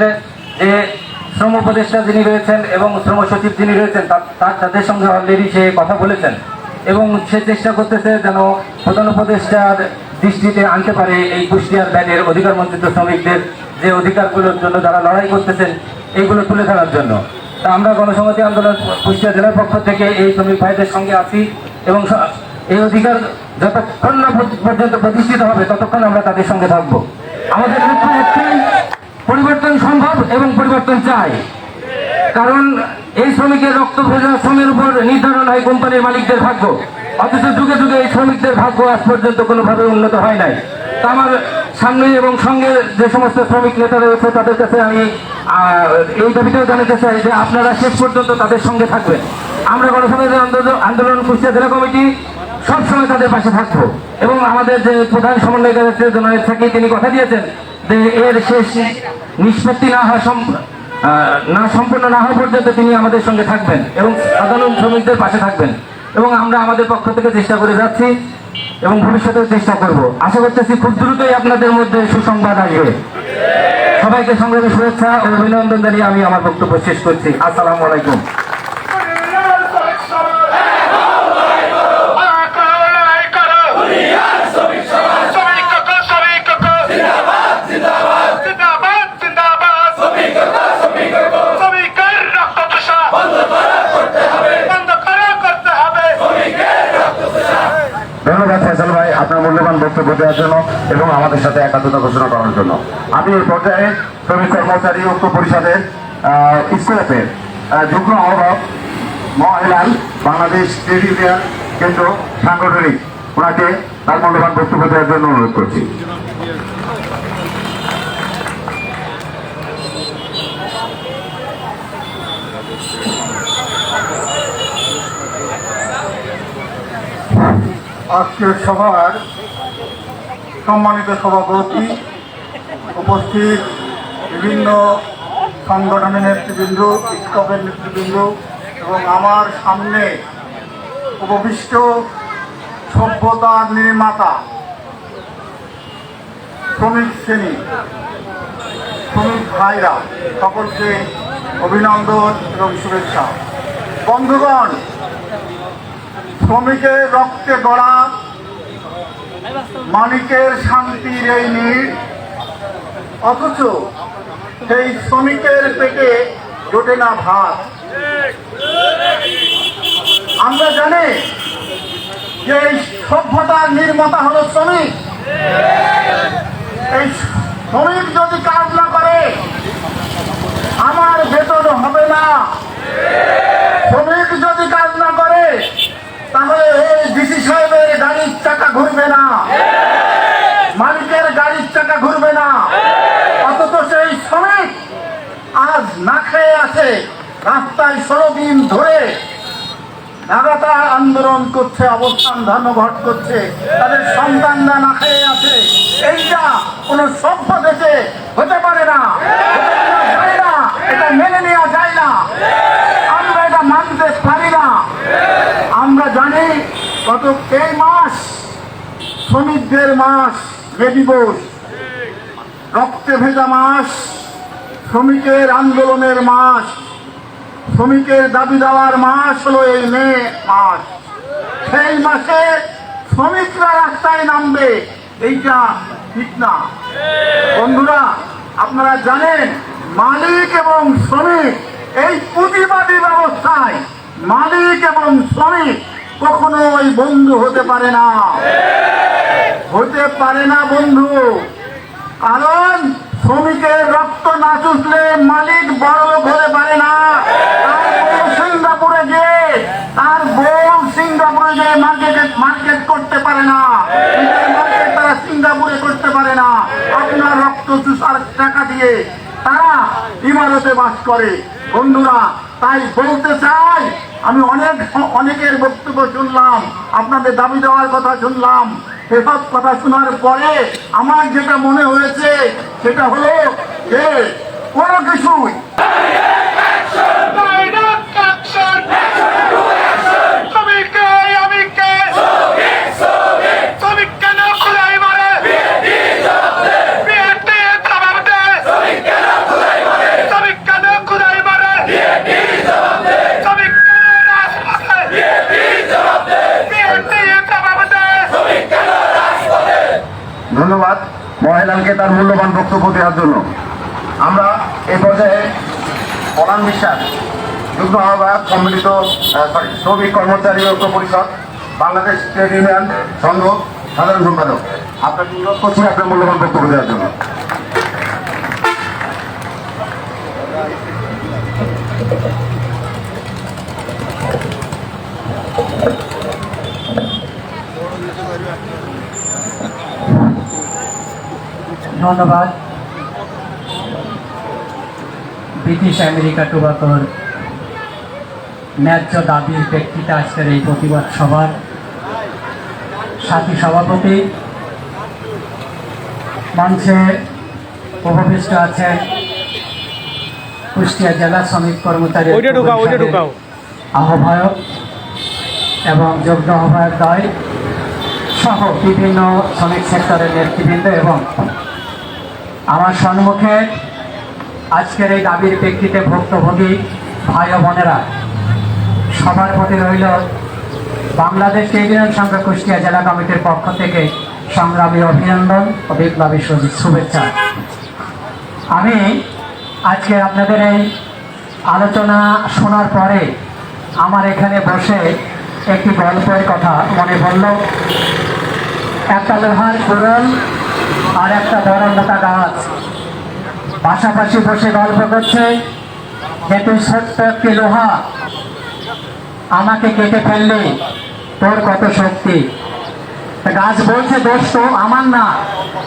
যে শ্রম উপদেষ্টা যিনি রয়েছেন এবং শ্রম সচিব যিনি রয়েছেন, তার তাদের সঙ্গে অলরেডি সে কথা বলেছেন। এবং সে চেষ্টা করতেছে যেন প্রধান উপদেষ্টার দৃষ্টিতে আনতে পারে এই কুষ্টিয়ার ব্যানের অধিকার বঞ্চিত শ্রমিকদের যে অধিকারগুলোর জন্য যারা লড়াই করতেছেন, এইগুলো তুলে ধরার জন্য। তা আমরা গণসংহতি আন্দোলন কুষ্টিয়া জেলার পক্ষ থেকে এই শ্রমিক ভাইদের সঙ্গে আছি এবং এই অধিকার যতক্ষণ না পর্যন্ত প্রতিষ্ঠিত হবে, ততক্ষণ আমরা তাদের সঙ্গে থাকব। আমাদের পরিবর্তন এবং পরিবর্তন চাই। কারণ এই শ্রমিকের রক্ত ভেজা শ্রমের উপর নির্ধারণ হয় কোম্পানির মালিকদের ভাগ্য। অথচ যুগে যুগে এই শ্রমিকদের ভাগ্য আজ পর্যন্ত কোনোভাবে উন্নত হয় নাই। তা আমার সামনে এবং সঙ্গে যে সমস্ত শ্রমিক নেতা রয়েছে, তাদের কাছে আমি এই দাবিটাও জানাতে চাই যে আপনারা শেষ পর্যন্ত তাদের সঙ্গে থাকবেন। আমরা গণসংহতি আন্দোলন কুষ্টিয়া জেলা কমিটি সবসময় তাদের পাশে থাকব। এবং আমাদের যে প্রধান সমন্বয়কার জনায়ের থেকে তিনি কথা দিয়েছেন এর শেষ নিষ্পত্তি না সম- না সম্পূর্ণ না হওয়া পর্যন্ত তিনি আমাদের সঙ্গে থাকবেন এবং সাধারণ শ্রমিকদের পাশে থাকবেন এবং আমরা আমাদের পক্ষ থেকে চেষ্টা করে যাচ্ছি এবং ভবিষ্যতেও চেষ্টা করব। আশা করতেছি খুব দ্রুতই আপনাদের মধ্যে সুসংবাদ আসবে। সবাইকে সংগ্রামী শুভেচ্ছা ও অভিনন্দন জানিয়ে আমি আমার বক্তব্য শেষ করছি। আসসালামু আলাইকুম ধন্যবাদ ফয়সাল ভাই আপনার মূল্যবান বক্তব্য দেওয়ার জন্য এবং একাত্মতা ঘোষণা করার জন্য। আমি এই পর্যায়ে শ্রমিক কর্মচারী ঐক্য পরিষদের স্কোপের যুগ্ম আহ্বায়ক মহিলাল বাংলাদেশ ট্রেড ইউনিয়ন কেন্দ্র সাংগঠনিক, ওনাকে তার মূল্যবান বক্তব্য দেওয়ার জন্য অনুরোধ করছি। আজকের সভার সম্মানিত সভাপতি উপস্থিত বিভিন্ন সংগঠনের নেতৃবৃন্দ বিক্ষোভের নেতৃবৃন্দ এবং আমার সামনে উপবিষ্ট সভ্যতার নির্মাতা শ্রমিক শ্রেণি, শ্রমিক ভাইরা, সকলকে অভিনন্দন এবং শুভেচ্ছা। বন্ধুগণ, শ্রমিকের রক্তে গড়া মালিকের শান্তির এই নীড় অথচ সেই শ্রমিকের পেটে জোটে না ভাত। আমরা জানি যে এই সভ্যতার নির্মাতা হলো শ্রমিক। এই শ্রমিক যদি কাজ না করে, আমার বেতন হবে না শ্রমিক যদি কাজ না করে তাহলে এই ডিসি সাহেবের গাড়ির চাকা ঘুরবে না। মালিকের গাড়ির চাকা ঘুরবে না। অথচ সেই শ্রমিক আজ না খেয়ে আছে, রাস্তায় ষোলো ধরে লাগাতার আন্দোলন করছে, অবস্থান ধর্মঘট করছে, তাদের সন্তানরা না খেয়ে আছে। এইটা কোন সভ্য দেশে হতে পারে না। এটা মেনে নেওয়া যায় না। আমরা এটা মানতে আমরা জানি গত এই মাস? শ্রমিকদের মাস মে দিবস রক্তে ভেজা মাস, শ্রমিকের আন্দোলনের মাস, শ্রমিকের দাবি দেওয়ার মাস হলো এই মে মাস। সেই মাসে শ্রমিকরা রাস্তায় নামবে, এইটা ঠিক না। বন্ধুরা, আপনারা জানেন, মালিক এবং শ্রমিক এই পুঁজিবাদী ব্যবস্থায় মালিক এবং শ্রমিক কখনো ওই বন্ধু হতে পারে না। হতে পারে না বন্ধু। কারণ শ্রমিকের রক্ত না চুষলে মালিক বড় লোক হতে পারে না। সিঙ্গাপুরে গিয়ে, তার বউ সিঙ্গাপুরে গিয়ে মার্কেট মার্কেট করতে পারে না। মার্কেট তারা সিঙ্গাপুরে করতে পারে না। আপনার রক্ত চুষার টাকা দিয়ে তারা ইমারতে বাস করে। বন্ধুরা, তাই বলতে চাই আমি অনেক, অনেকের বক্তব্য শুনলাম, আপনাদের দাবি দেওয়ার কথা শুনলাম। এসব কথা শোনার পরে আমার যেটা মনে হয়েছে, সেটা হলো যে কোনো কিছুই আমাদেরকে তার মূল্যবান বক্তব্য দেওয়ার জন্য আমরা এ পর্যায়ে পলান বিশ্বাস, যুগ্ম আহ্বায়ক, সম্মিলিত সরি শ্রমিক কর্মচারী ঐক্য পরিষদ, বাংলাদেশ ট্রেড ইউনিয়ন সংঘ, সাধারণ সম্পাদক আপনাকে অনুরোধ করছি আপনার মূল্যবান বক্তব্য দেওয়ার জন্য Thank you. ধন্যবাদ ব্রিটিশ আমেরিকা টোবাকোর ন্যায্য দাবির প্রেক্ষিতে আজকের এই প্রতিবাদ সভার সাথী সভাপতি মঞ্চে উপবিষ্ট আছেন কুষ্টিয়া জেলা শ্রমিক কর্মচারী। আহ্বায়ক এবং যুগ্ম আহ্বায়ক দয় সহ বিভিন্ন শ্রমিক সেক্টরের নেতৃবৃন্দ এবং আমার সম্মুখে আজকের এই দাবির প্রেক্ষিতে ভুক্তভোগী ভাই ও বোনেরা, সবার প্রতি রইল বাংলাদেশ ইউনিয়ন সংঘ কুষ্টিয়া জেলা কমিটির পক্ষ থেকে সংগ্রামী অভিনন্দন ও বিপ্লবী শুভেচ্ছা। আমি আজকে আপনাদের এই আলোচনা শোনার পরে আমার এখানে বসে একটি গল্পের কথা মনে পড়ল। একটা লোহার কুড়ল আর একটা বড় মোটা গাছ। পাশাপাশি বসে গল্প করছে, যে ছোট্ট একটি লোহা, আমাকে কেটে ফেললে, তোর কত শক্তি? গাছ বলছে, দোষ তো আমার না,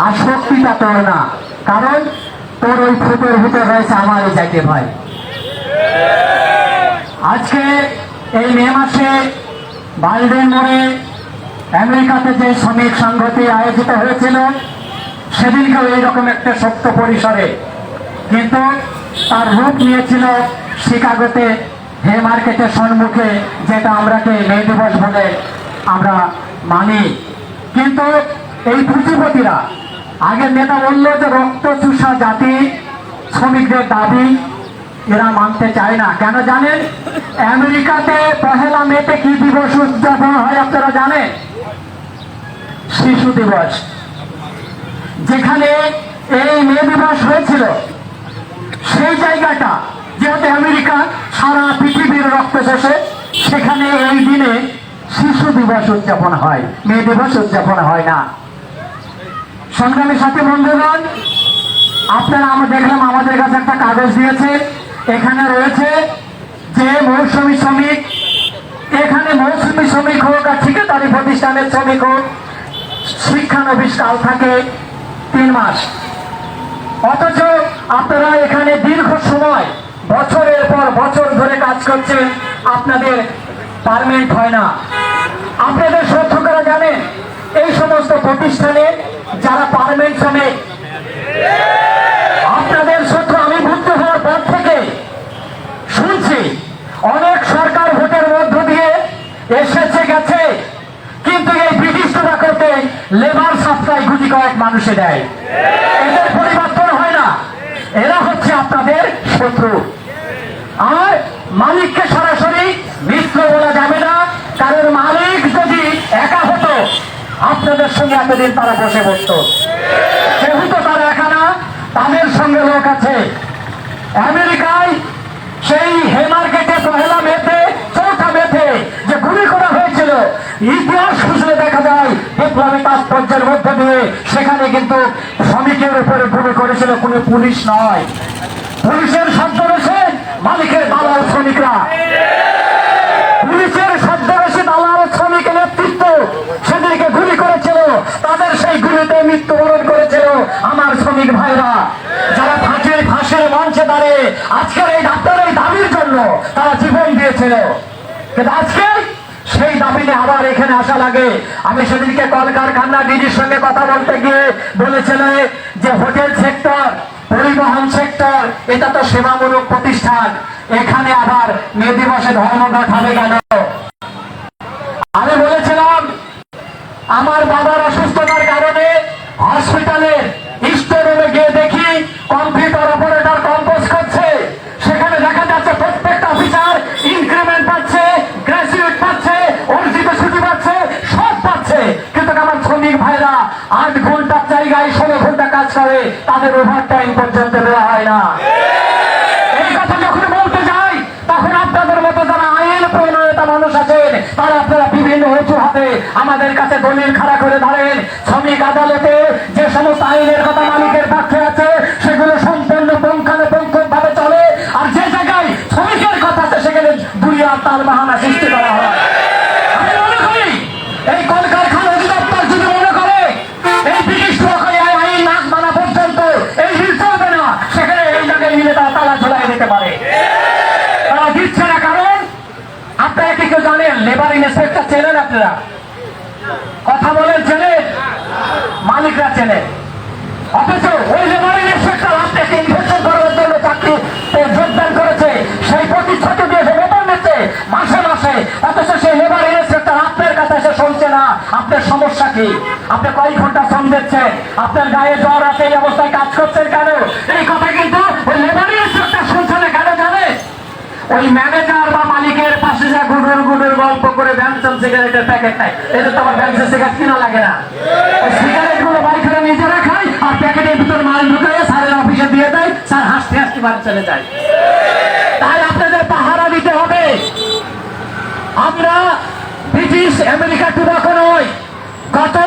আর শক্তিটা তোর না, কারণ তোর ওই ফুটের ভিতর রয়েছে আমার এই যাইতে ভাই আজকে এই মে মাসে বাইডেন মোড়ে আমেরিকাতে যে শ্রমিক সংঘটি আয়োজিত হয়েছিল সেদিনকেও এইরকম একটা সত্য পরিসরে কিন্তু তার রূপ নিয়েছিল শিকাগোতে হে মার্কেটের সম্মুখে, যেটা আমরাকে মে দিবস বলে আমরা মানি। কিন্তু এই পুঁজিপতিরা, আগের নেতা বলল যে রক্ত চুষা জাতি, শ্রমিকদের দাবি, এরা মানতে চায় না। কেন জানেন? আমেরিকাতে পহেলা মেতে কি দিবস উদযাপন হয় আপনারা জানেন? শিশু দিবস। যেখানে এই মে দিবস হয়েছিল, সেই জায়গাটা যেহেতু আমেরিকা সারা পৃথিবীর রক্ত শেষে সেখানে এই দিনে শিশু দিবস উদযাপন হয়, মে দিবস উদযাপন হয় না। সংগ্রামী সাথী বন্ধুগণ, আপনারা আমরা দেখলাম, আমাদের কাছে একটা কাগজ দিয়েছে, এখানে রয়েছে যে মৌসুমী শ্রমিক, এখানে মৌসুমী শ্রমিক হোক আর ঠিকাদারি প্রতিষ্ঠানের শ্রমিক হোক, শিক্ষানবিশ থাকে তিন মাস। অথচ আপনারা এখানে দীর্ঘ সময়, বছরের পর বছর ধরে কাজ করছেন, আপনাদের পারমেন্ট হয় না। আপনাদের শ্রদ্ধকরা জানেন, এই সমস্ত প্রতিষ্ঠানে যারা পারমেন্ট শ্রমিক আপনাদের সত্য আমি ভুক্ত হওয়ার পর থেকে শুনছি, অনেক সরকার ভোটের মধ্য দিয়ে এসেছে গেছে, কিন্তু এই ব্রিটিশ টোবাকোতে লেবার সাপ্লাই গুটি কয়েক মানুষে দেয়। এদের পরিবর্তন হয় না। এরা হচ্ছে আপনাদের শত্রু। আর মালিককে সরাসরি মিত্র বলা যাবে না। কারণ মালিক যদি একা হতো, আপনাদের সঙ্গে এতদিন তারা বসে বসতো। যেহেতু তারা একা না, তাদের সঙ্গে লোক আছে। আমেরিকায় সেই হেমার্কেটে পহেলা মেতে, চৌঠা মেতে যে গুলি করা হয়েছিল, ইতিহাস খুঁজলে দেখা যায় বিপ্লবী তাৎপর্যের মধ্যে দিয়ে সেখানে কিন্তু শ্রমিকের উপরে গুলি করেছিল, কোনো পুলিশ নয়। পুলিশের শব্দ রয়েছে মালিকের দালাল শ্রমিকরা। পুলিশের ছদ্মবেশী দালাল শ্রমিকের নেতৃত্ব সেদিনকে গুলি করেছিল। তাদের সেই গুলিতে মৃত্যুবরণ করেছিল আমার শ্রমিক ভাইরা। যারা ফাঁসির ফাঁসির মঞ্চে দাঁড়িয়ে আজকের এই ডাক্তারের দাবির জন্য তারা জীবন দিয়েছিল। কিন্তু আজকে সেই দাবি নিয়ে আবার এখানে আসা লাগে। আমি সেদিনকে কলকারখানা ডিজির সঙ্গে কথা বলতে গিয়ে বলেছিল যে হোটেল সেক্টর, পরিবহন সেক্টর, এটা তো সেবামূলক প্রতিষ্ঠান। এখানে আবার মে দিবসে ধর্মঘট হবে কেন? আমি বলেছিলাম, আমার বাবার অসুস্থতার কারণে হসপিটালের তাদের ওভার টাইম পর্যন্ত দেওয়া হয় না। এই কথা যখন বলতে যাই, তখন আপনাদের মতো যারা আইন প্রণয়তা মানুষ আছেন, তারা আপনারা বিভিন্ন আমাদের কাছে দলিল খাড়া করে ধরেন। শ্রমিক আদালতে যে সমস্ত আইনের কথা মালিকের পক্ষে আছে, সেগুলো সম্পূর্ণ ভাবে চলে। আর যে জায়গায় শ্রমিকের কথা আছে, সেখানে দুনিয়া তার বাহানা সৃষ্টি করা হয় আমি মনে করি এই কলকারখানা অধিদপ্তর যদি মনে করে এই ব্রিটিশ সরকারি আইন নাক মানা পর্যন্ত এই হিল চলবে না সেখানে এই জায়গায় মিলে তারা তালা ঝোলাই দিতে পারে তারা দিচ্ছে না কারণ আপনারা কি কেউ ইন্সপেক্টর চেনেন আপনারা? কথা বলেন মালিকরা অথচ ওই ইন্সপেক্টর আপনাকে করার জন্য যোগদান করেছে, সেই বেতন মাসে মাসে। অথচ সেই লেবার ইন্সপেক্টর আপনার কাছে এসে শুনছে না। আপনার সমস্যা কি? আপনি কয় ঘণ্টা শ্রম দিচ্ছেন। আপনার গায়ে জ্বর আছে, এই অবস্থায় কাজ করছেন কেন? এই কথা কিন্তু ওই লেবার ইন্সপেক্টর ওই ম্যানেজার বা মালিকের পাশে যা গুডুর গুডুর গল্প করে ব্যানসন সিগারেটের প্যাকেট নাই। এটা তো আমার ব্যানসন সিগারেট কিনা লাগে না। সিগারেটগুলো বাড়ি করে নিজেরা খায় আর প্যাকেটের ভিতর মাল ঢুকাইয়ে স্যারের অফিসে দিয়ে দেয়, স্যার হাসতে হাসতে বাড়ি চলে যায়। তাই আপনাদের পাহারা দিতে হবে। আমরা ব্রিটিশ আমেরিকা টুবাকো নয় গত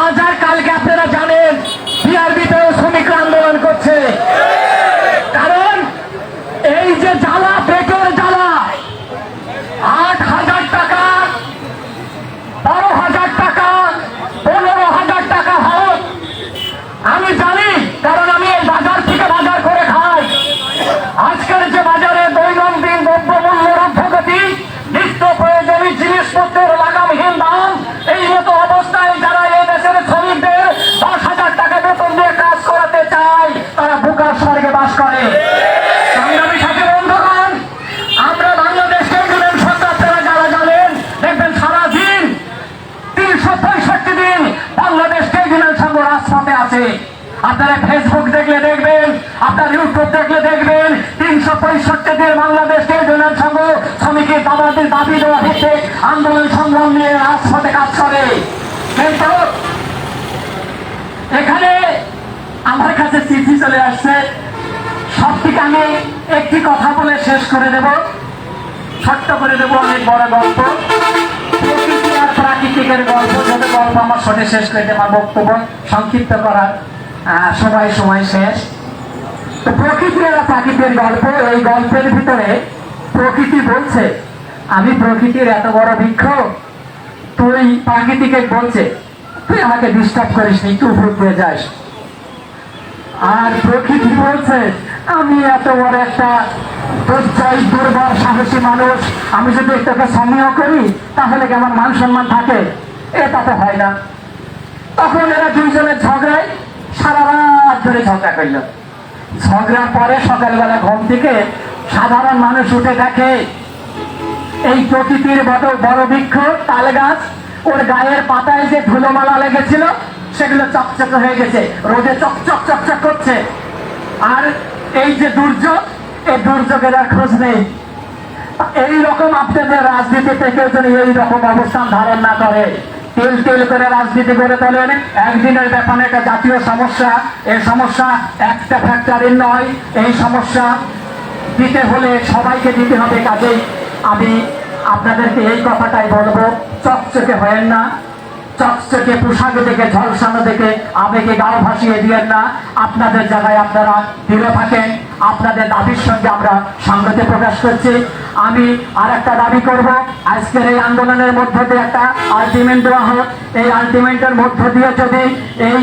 আজ আর কালকে আপনারা জানেন বিআরবিতেও শ্রমিকরা আন্দোলন করছে কারণ এই যে জ্বালা পেটের জ্বালা আট হাজার টাকা বারো হাজার টাকা পনেরো হাজার টাকা হোক আমি জানি কারণ আমি এই বাজার থেকে বাজার করে খাই আজকের যে বাজারে দৈনন্দিন দ্রব্যমূল্যের ঊর্ধ্বগতি নিত্য প্রয়োজনী জিনিসপত্রের লাগামহীন দাম এই মতো অবস্থায় যারা এই দেশের শ্রমিকদের দশ হাজার টাকা বেতন দিয়ে কাজ করাতে চায় তারা বুকার স্বর্গে বাস করে সংগ্রামী সাথে বন্ধুগণ আমরা বাংলাদেশকে জুড়েন সরকার তারা যারা জানেন দেখবেন সারাদিন তিনশো পঁয়ষট্টি দিন বাংলাদেশ ট্রাইব্যুনাল সংঘ রাজপথে আছে আপনারা ফেসবুক দেখলে দেখবেন, আপনার ইউটিউব দেখলে দেখবেন, তিনশো পঁয়ষট্টি দিন বাংলাদেশ ট্রাইব্যুনাল সংঘ শ্রমিকের দাবাদের দাবি দেওয়া ভিত্তিক আন্দোলন সংগ্রাম নিয়ে রাজপথে কাজ করে। কিন্তু এখানে আমার কাছে চিঠি চলে আসছে। সব থেকে আমি একটি কথা বলে শেষ করে দেব ছোট্ট করে দেবো অনেক বড় গল্প। গল্প, যত গল্প আমার শোনে শেষ করে আমার বক্তব্য সংক্ষিপ্ত করার সময় সময় শেষ। আর গল্প, এই গল্পের ভিতরে প্রকৃতি বলছে, আমি প্রকৃতির এত বড় বৃক্ষ, তুই প্রাকৃতিকে বলছে, তুই আমাকে ডিস্টার্ব করিস নি, তুই উপর দিয়ে যাস। আর প্রকৃতি বলছে, আমি এত বড় একটা দুর্বল সাহসী মানুষ, আমি যদি এটাকে সমীহ করি, তাহলে কি আমার মান সম্মান থাকে? এটা তো হয় না। তখন এরা দুইজনের ঝগড়ায়, সারা রাত ধরে ঝগড়া করল। ঝগড়ার পরে সকালবেলা ঘুম থেকে সাধারণ মানুষ উঠে দেখে, এই প্রকৃতির বড় বড় বৃক্ষ, তাল গাছ, ওর গায়ের পাতায় যে ধুলোমালা লেগেছিল, সেগুলো চকচক হয়ে গেছে, রোদে চকচক চকচক করছে। আর এই যে দুর্যোগ, এই দুর্যোগের খোঁজ নেই। এই রকম আপনাদের রাজনীতিতে কেউ যেন এই রকম অবস্থান ধারণ না করে। তেল তেল করে রাজনীতি করে তোলেন একদিনের ব্যাপারে একটা জাতীয় সমস্যা, এই সমস্যা একটা ফ্যাক্টরির নয়, এই সমস্যা দিতে হলে সবাইকে দিতে হবে, কাজেই আমি আপনাদেরকে এই কথাটাই বলব, চকচকে হয়েন না। চকচকে পোশাক দেখে, ঝলসানো দেখে, আবেগে গাও ভাসিয়ে দিয়েন না। আপনাদের জায়গায় আপনারা দৃঢ় থাকেন। আপনাদের দাবির সঙ্গে আমরা সংগতি প্রকাশ করছি। আমি আর একটা দাবি করব, আজকের এই আন্দোলনের মধ্য দিয়ে একটা আলটিমেন্ট দেওয়া হোক। এই আলটিমেন্টের মধ্য দিয়ে যদি এই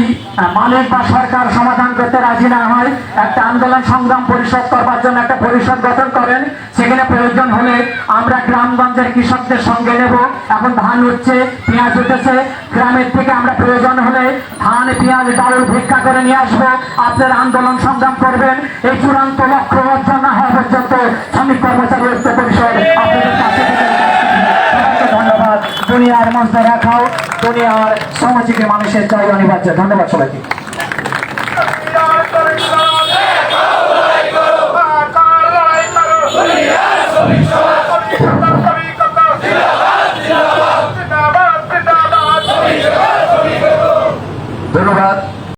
মালিক বা সরকার সমাধান করতে রাজি না হয়, একটা আন্দোলন সংগ্রাম পরিষদ করবার জন্য একটা পরিষদ গঠন করেন, সেখানে প্রয়োজন হলে আমরা গ্রামগঞ্জের কৃষকদের সঙ্গে নেব। এখন ধান উঠছে, পেঁয়াজ উঠেছে, গ্রামের থেকে আমরা প্রয়োজন হলে ধান, পেঁয়াজ, ডাল ভিক্ষা করে নিয়ে আসব। আপনার আন্দোলন সংগ্রাম করবেন। এই চূড়ান্ত লক্ষ্য অর্জন না হওয়া পর্যন্ত শ্রমিক কর্মচারী ঐক্য পরিষদ ধন্যবাদ। দুনিয়ার মধ্যে রাখাও দুনিয়ার সমাজিকের মানুষের চাই অনিবার্য। ধন্যবাদ সবাইকে।